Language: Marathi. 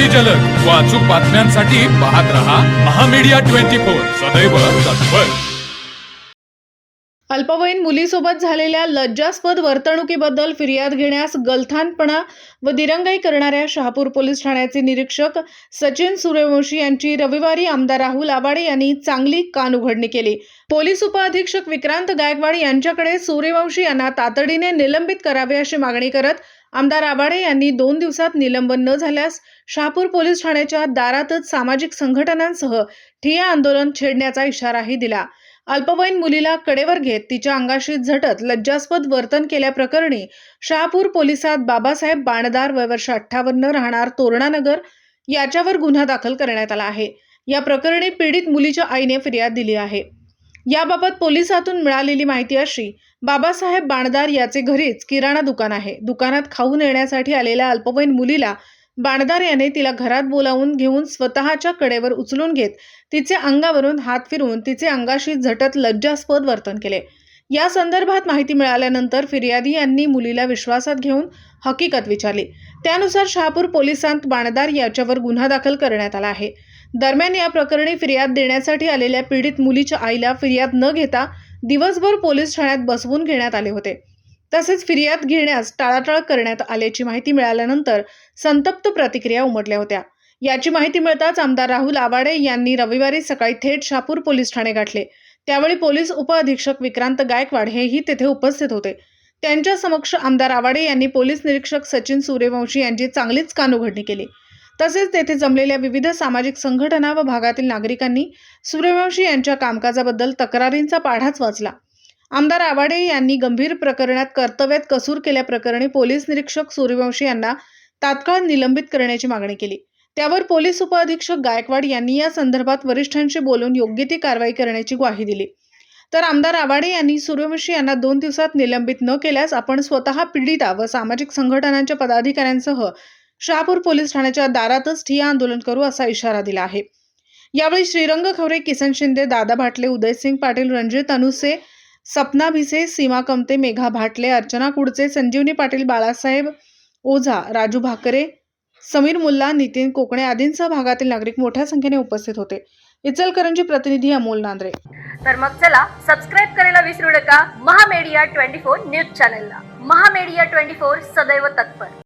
अति जलद. व अचूक बातम्यांसाठी पाहत रहा महामीडिया ट्वेंटी फोर. सदैव तत्पर. अल्पवयीन मुलीसोबत झालेल्या लज्जास्पद वर्तणुकीबद्दल फिर्याद घेण्यास गलथानपणा व दिरंगाई करणाऱ्या शहापूर पोलीस ठाण्याचे निरीक्षक सचिन सूर्यवंशी यांची रविवारी आमदार राहुल आबाडे यांनी चांगली कान उघडणी केली. पोलीस उपअधीक्षक विक्रांत गायकवाड यांच्याकडे सूर्यवंशी यांना तातडीने निलंबित करावे अशी मागणी करत आमदार आबाडे यांनी दोन दिवसात निलंबन न झाल्यास शहापूर पोलीस ठाण्याच्या दारातच सामाजिक संघटनांसह ठिय्या आंदोलन छेडण्याचा इशाराही दिला. अल्पवयीन मुलीला कडेवर घेत तिच्या अंगाशी झटत लज्जास्पद वर्तन केल्याप्रकरणी शहापूर पोलिसात बाबासाहेब बाणदार वयवर्ष अठ्ठावन्न राहणार तोरणानगर याच्यावर गुन्हा दाखल करण्यात आला आहे. या प्रकरणी पीडित मुलीच्या आईने फिर्याद दिली आहे. याबाबत पोलिसातून मिळालेली माहिती अशी बाबासाहेब बाणदार याचे घरीच किराणा दुकान आहे. दुकानात खाऊन येण्यासाठी आलेल्या अल्पवयीन मुलीला बाणदार याने तिला घरात बोलावून घेऊन स्वतःच्या कडेवर उचलून घेत तिचे अंगावरून हात फिरवून तिचे अंगाशी झटत लज्जास्पद वर्तन केले. या संदर्भात माहिती मिळाल्यानंतर फिर्यादी यांनी मुलीला विश्वासात घेऊन हकीकत विचारली. त्यानुसार शहापूर पोलिसांत बाणदार याच्यावर गुन्हा दाखल करण्यात आला आहे. दरम्यान या प्रकरणी फिर्याद देण्यासाठी आलेल्या पीडित मुलीच्या आईला फिर्याद न घेता दिवसभर पोलीस ठाण्यात बसवून घेण्यात आले होते. तसेच फिर्याद घेण्यास टाळाटाळ करण्यात आल्याची माहिती मिळाल्यानंतर संतप्त प्रतिक्रिया उमटल्या होत्या. याची माहिती मिळताच आमदार राहुल आवाडे यांनी रविवारी सकाळी थेट शापूर पोलीस ठाणे गाठले. त्यावेळी पोलीस उपअधीक्षक विक्रांत गायकवाड हेही तेथे उपस्थित होते. त्यांच्या समक्ष आमदार आवाडे यांनी पोलीस निरीक्षक सचिन सूर्यवंशी यांची चांगलीच कानउघडणी केली. तसेच तेथे जमलेल्या विविध सामाजिक संघटना व भागातील नागरिकांनी सूर्यवंशी यांच्या कामकाजाबद्दल तक्रारींचा पाढाच वाचला. आमदार आवाडे यांनी गंभीर प्रकरणात कर्तव्यात कसूर केल्याप्रकरणी पोलीस निरीक्षक सूर्यवंशी यांना तात्काळ निलंबित करण्याची मागणी केली. त्यावर पोलीस उपअधीक्षक गायकवाड यांनी या संदर्भात वरिष्ठांशी बोलून योग्य ती कारवाई करण्याची ग्वाही दिली. तर आमदार आवाडे यांनी सूर्यवंशी यांना दोन दिवसात निलंबित न केल्यास आपण स्वतः पीडिता व सामाजिक संघटनांच्या पदाधिकाऱ्यांसह शहापूर पोलीस ठाण्याच्या दारातच ठिया आंदोलन करू असा इशारा दिला आहे. यावेळी श्रीरंग खवरे किसन शिंदे दादा भाटले उदयसिंग पाटील रणजित अनुसे सपना भिसे सीमा कमते मेघा भाटले अर्चना कुडचे संजीवनी पाटील बाळासाहेब ओझा राजू भाकरे समीर मुल्ला नितीन कोकणे आदींसह भागातील नागरिक मोठ्या संख्येने उपस्थित होते. इचलकरंजी प्रतिनिधी अमोल नांद्रे. तर मग चला सबस्क्राईब करायला विसरू नका. महामेडिया ट्वेंटी फोर न्यूज चॅनलला. महामेडिया ट्वेंटी फोर सदैव तत्पर.